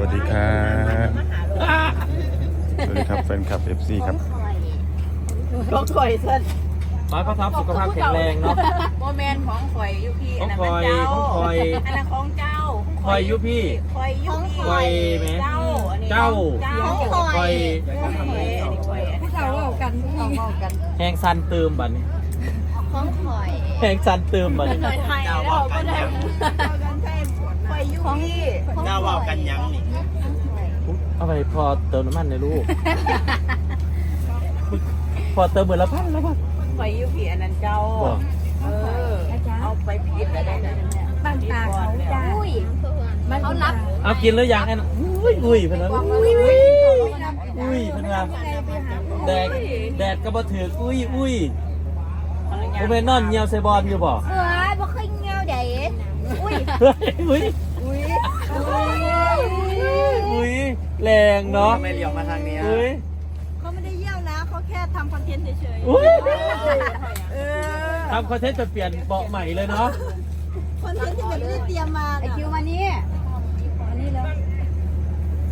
วัสดีครับสวัสดีครับแฟนคลับ FC ครับของข่อยเส้นขอให้พ่อท็อปสุขภาพแข็งแรงเนาะโมเมนต์ของข่อยยุพี่ขอัอนงนั้นข่มันอยเจ้าของข่อยอันนั้นของเจ้าข่อยยุพี่ข่อยยุพี่ข่อยแหมเจ้าอันนี้เจ้าเจ้าข่อยข่อยอันนี้ข่อยอันนี้เขาเว้ากันเขาเว้ากันแหงซันเติมบัดนี้ของข่อยแหงซันเติมบัดนี้หน่อยไทยแล้วก็ได้ข่อยยุพี่เจ้าว่ากันยังนี่ เอาไปพอเติมน้ำมันในลูก พอเติมเหมือนละพันแล้วป่ะข่อยยุพี่อันนั้นเจ้า บอกเออ เอาไปผิดแล้วได้เลยบ้านตาเขาจ้าอุ้ยเขารับเอากินหรือยังไอ้น่ะอุ้ยอุ้ยเพิ่นว่าอุ้ยอุ้ยอุ้ยเพิ่นว่าแดดแดดก็บ่ถือกอุ้ยอุ้ยบ่แม่นนอนเหี่ยวใส่บอลอยู่บ่เออบ่เคยเงาใดอุ้ย เฮ้ยอุ้ยอุ้ย แรงเนาะไม่เลี้ยวมาทางนี้อุ้ยเขาไม่ได้เยี่ยวนะเขาแค่ทำคอนเทนต์เฉยอุ้ยๆเออทำคอนเทนต์จะเปลี่ยนเบาะใหม่เลยเนาะคอนเทนต์ที่แบบไม่ได้เตรียมมาไอคิวมานี่มานี่แล้ว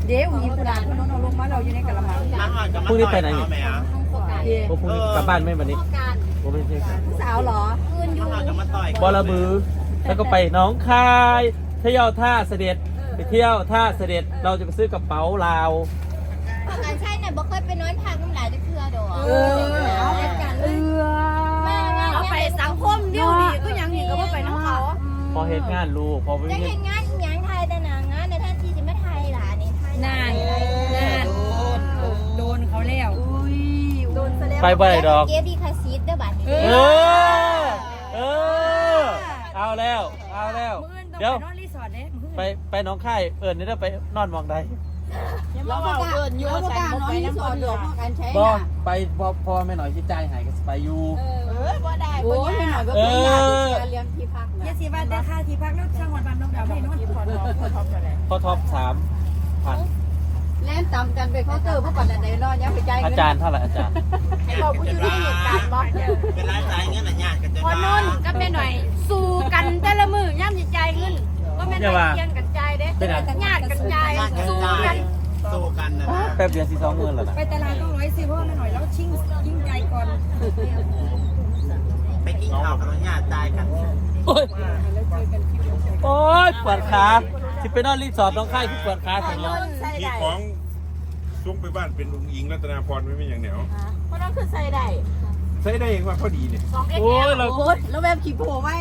เดี๋ยวอีกระดาษคนนั้นเอาลงมาเราอยู่ในกระมังนั่งหน่อยจะมาพรุ่งนี้ไปไหนต่เนี่อยเขาไหมอะโอ้พรุ่งนี้กลับบ้านไหมวันนี้โอ้ไม่ใช่ครับสาวเหรอคืนอยู่นั่งหน่อยจะมาต่อยบอระบือ แล้วก็ไปหน้องคายเที่ยวท่าเสด็จ ไปเที่ยวท่าเสด็จเราจะไปซื้อกระเป๋าลาว การใช่น่ะบ่เคยไปนอนพักน้ำหลายจะเคือดอกเออเอาไปกันเลยเอาไปสังคมเดี๋ยวดีก็ยังดีก็ว่าไปน้องเขาพอเห็นงานลูกพอไปจะเห็เห็นนงานอีหยังไทยแต่หนางานในท่านที่จะไม่ไทยหลานนี่ไทยนานนานโดนเขาแล้วอุ้ยโดนแสดงไปบ่ได้ดอก เก็บดีคาซีดเด้อบัดนี้เออ เออ เอาแล้ว เอาแล้วมืออื่นต้องเดี๋ยว ไปนอนรีสอร์ทเด้มือไปไปหน้องค่ายเอิญนี่ได้ไปนอนมองใดเราเอาเกินอยู่แต่บ่ไปน้ำคนหลวงกันใช้บอไปพอพอแม่หน่อยที่ใจหายก็ไปอยู่ เออบ่ได้โอ้ยไม่หน่อยบ่เอเป็นอเลี้ยงที่พักเยสิว่าแต่ค่าที่พักแล้วช่างวันบันน้องดาวให้นอนพอท็อปสามพันเล่นตามกันไปเคาน์เตอร์พวกก่อนไหนนอนยังไปใจอาจารย์เท่าไหร่อาจารย์ให้เราผู้อยู่ในเหตุการณ์บ่เป็นร้านจ่ายเงินหน่ะญาติกันจะพอมานุ่นก็แม่หน่อย สู้กันแต่ละมือย่ำจิตใจเงินว่าแม่หน่อยเคียง กันใจเด้ญาติกันใจญาติกันสู้จ่ายกันสู้กันนะนะแป๊บเดียวสี่สองหมื่นแล้วนะไปตลาดต้องร้อยสิเพราะว่าแม่หน่อยแล้วชิงยิ่งใจก่อนไปกินข้าวกับญาติจ่ายกันโอ้ยโอ้ยปวดขาที่ไปนอนรีสอร์ทน้องค่ายที่ปวดขาถึงแล้วใส่มีได้ของซุกไปบ้านเป็นลุงอิงรัตนาพรไม่เป็นอย่างเหนียวเพราะนั่นคือใส่ได้ใช้ได้เองว่าพอดีเนี่ยโอ้ยเราโอ้ยแล้วแบบขี่โผล่ไว้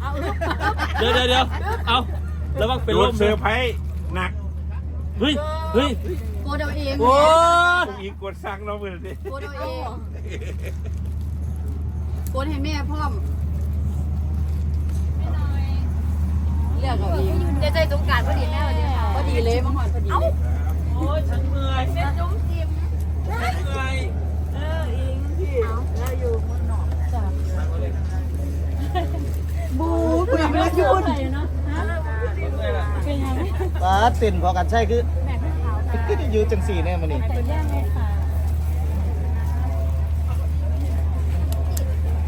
เอาเดี๋ยวเดี๋ยวเดี๋ยวเอา ระวังเป็นโดลนมเซอร์ไพรส์หนักเฮ้ยเฮ้ยโกดเอาเองโอ้ยลุงอิงกดสั่งเราเหมือนสิโกดเอาเองโกดให้แม่พร้อมเลือกเอาเองเดี๋ยวใจตรงการพอดีแม่วันนี้ค่ะพอดีเลยมังหอนพอดีเลยโอ้ยฉันเมื่อยฉันจุ้มจิ้มเมื่อยเออเองพี่แล้วอยู่เมืองนอกจ้ะบูคุณยังไม่ได้ยุ่น ป้าติ่นพอกันใช่คือคืออยู่จังสี่เนี่ยมันนี่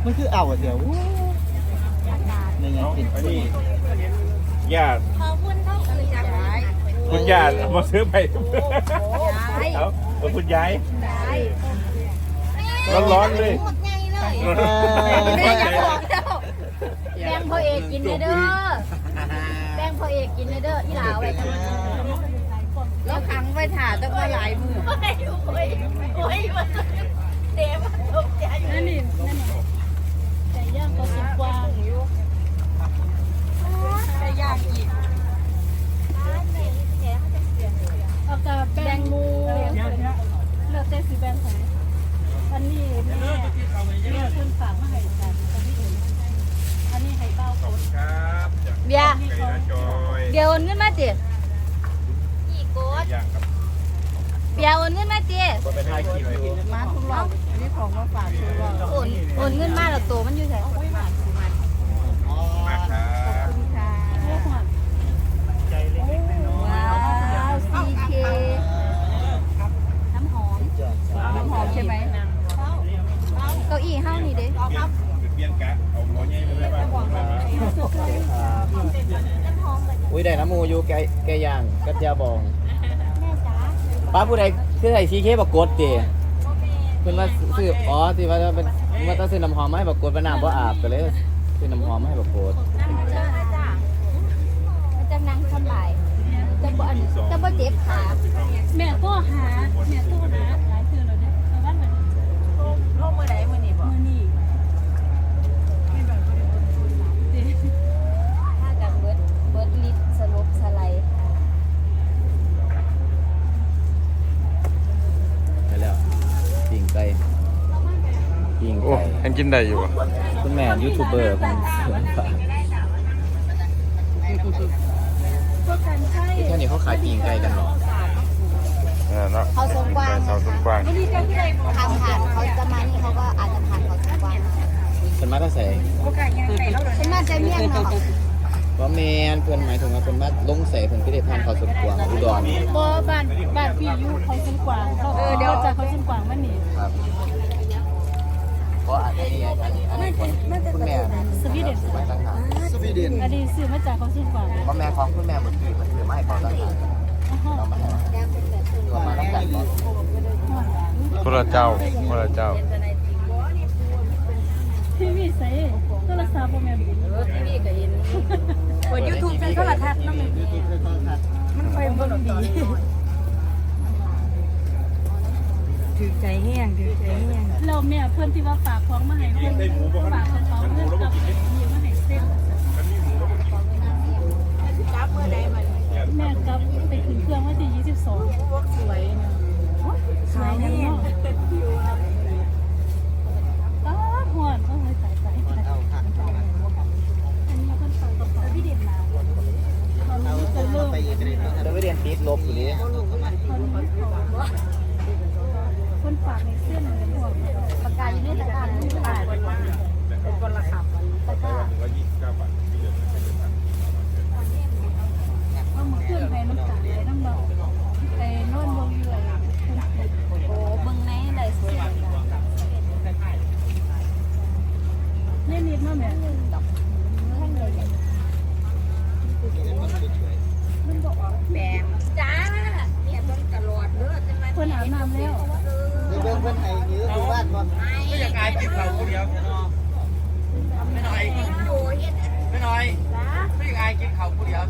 มันคือเอาอะเดี๋ยวนี่ไงติ่นอันนี้ญาติขอบคุณเท่าคือจักรคุณญาติมาซื้อไปเอาเอาคุณยายร้อนๆเลยหมดไงเลยแม่ยังบอกแบงพ่อเอกกินเด้อแบ งพ่อเอกกินเด้อที่ลาวไว้แล้วขังไว้ถ่าต้องมาหลายมือนั่นนี่นั่นนี่ เอากระแบงมู เลือกเต้สีแบงค์ไหนอันนี้แม่แม่ขึ้นฝากมาให้กันอันนี้อันนี้ให้เบ้าคน ครับจาก เบียร์ ไก่นาจ อยเบียร์โอนเงินมาติอีโกดย่างครับเบียร์โอนเงินมาติก็ไปถ่ายคลิปอยู่มาทุกรอบอันนี้ของมาฝากทุกรอบโอนโอนเงินมาแล้วตัวมันอยู่ไสมากครับ ว้าวซีเคน้ำหอม น้ำหอมใช่ไหม เก้าอี้เฮานี่เด้ เปลี่ยนกะเอาหัวใหญ่ไปไว้บ้านอุ้ยได้น้หมูอยู่แกแกย่างกัดยาบองแม่จ๋าป้าผู้ใดคือใส่ชีเคบักกดติเพิ่นว่าซื้ออ๋อที่ว่าเป็นว่าต้องซื้อน้ำหอมมาให้บักกดไปน้ำบ่อาบก็เลยซื้อน้ำหอมมาให้บักกดมันจะนั่งสบายจะบ่อันจะบ่เจ็บขา แม่ก็หาแม่ตู้หาหลายคืนแล้วเด้แต่ว่ามัน โลกมือไหนมือนี่บ่ มือนี่ ถ้ากับเบิดเบิดลิดสลบสไลด์ ไปแล้วปิ่งไก่ ปิ่งโอ้ไก่ยังกินได้อยู่อะคุณแม่ยูทูบเบอร์ของสวนฝากพวกกันใช่ที่แค่นี้เขาขายปิ่งไก่กันเหรอเนี่ยเนาะเขาสงกวางเขาสงกวางวันนี้จะที่ไหนบ่ทางผ่านเขาจะมานี่เขาก็อาจจะผ่านเขาสงกวางเป็นมาตั้งใส่เป็นมาใจเมี่ยงเนาะว่าแมนเพื่อนหมายถึงว่าเพื่อนมาลงใส่เพื่อนก็ได้ผ่านเขาสุดกวางอุดรบ่บ้านบ้านพี่อยู่เขาชิ้นกวางเขาเออเดี๋ยวจากเขาชิ้นกวางมันนี่ครับ เพราะอันนี้อันนี้อันนี้คนคุณแม่สวีเดนมาตั้งหากอันนี้ซื้อมาจากเขาชิ้นกวางเพราะแม่ของคุณแม่หมดคือมันคือไม่ให้เขาตั้งหากเรามาให้เรามาตั้งแต่ก่อนพระเจ้าพระเจ้าทีวีใส่โทรศัพท์บ่แม่นเออทีวีก็เห็นเปิดยูทูบเป็นโทรทัศน์เนาะมันไฟเบิ่งดีถือใจ แห้งถือใจแห้งเราแม่เพื่อนที่ว่าฝากของมาให้เพื่อนฝากของเพื่อนกับมีมาให้เส้นมันมีหมูแล้วก็กิน จับเมื่อใดมัน แม่กลับไปขึ้นเครื่องวันที่22 พวกสวยเนาะ ขายแน่ตาหวนโอ้ยตายตายตายอันนี้เพิ่นฝากกระเป๋าพี่เด่นมาตอนนี้จะเริ่ม จะไปเรียนติดลบอยู่ดิ คนฝากในเส้นเลยพวก ปากกาอยู่ในตะกร้าที่ตลาด เป็นคนละขับ ตะกร้า เอามาขึ้นไปน้ำตาไปน้ำเบาไปนอนวงอยู่อะไร โอ้เบิ่งในไลฟ์สด นี่นิดเนาะแม่ แบงจ้าเนี่ยเบิ่งตลอดเด้อจังได๋ เพิ่นอาบน้ำแล้ว เบิ่งเพื่อนไทยยื้อดูบ้านก่อน ไม่อยากอายกิน เขาคนเดียวไม่น้อยไม่น้อยไม่อยากอายกินเขาคนเดียว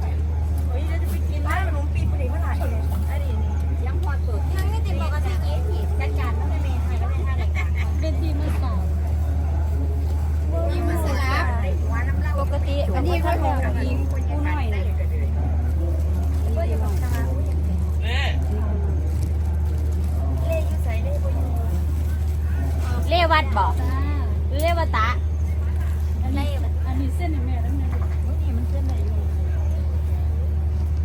เฮ้ยเราจะไปกินร้านขนมปี๊บบ่ได้มาหลายเด้อันนี้นี่ยังพอเปิงไม่ติดปกติเอ๊ะผิด จัดการแล้วแม่ให้แล้วแม่ให้รายการ เป็นทีมือสอง มีมาสลับ หัวน้ำเหล้า ปกติอันนี้เขาบอกยิง ผู้น้อยนี่ เล วัดบอกจ้าหรือเลวตะอันนี้อันนี้เส้นแม่แล้วแม่นี่มันเส้นไหนอยู่ เ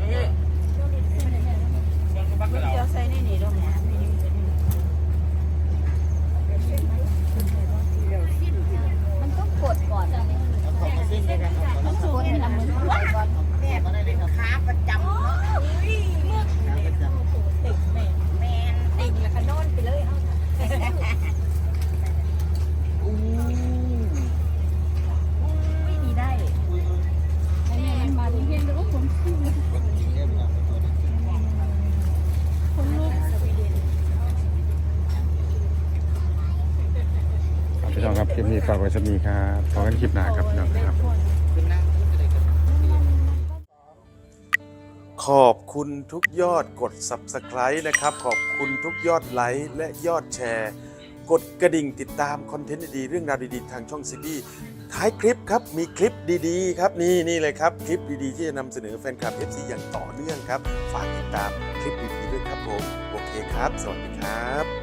ดี๋ยวใส่ในนี่ดอกแม่ มันต้องกดก่อนอะมันกดให้ละมือก่อน แม่เป็นค้าประจำเนาะติดแม่แม่นติ่งแล้วก็นอนไปเลยเฮาไม่มีได้ อันนี้มันมาเรียนๆแล้วก็ผมขึ้นคนลูก พี่น้อง คลิปนี้ฝากไว้สมีครับพอกันคลิปหน้าครับพี่น้องครับ ขอบคุณทุกยอดกด Subscribe นะครับ ขอบคุณทุกยอดไลค์และยอดแชร์ กดกระดิ่งติดตามคอนเทนต์ดีๆเรื่องราวดีๆทางช่องซีบีท้ายคลิปครับมีคลิปดีๆ ครับนี่นี่เลยครับ คลิปดีๆ ที่จะนำเสนอแฟนคลับ FC อย่างต่อเนื่องครับ ฝากติดตามคลิปดีๆด้วยครับผม โอเคครับ สวัสดีครับ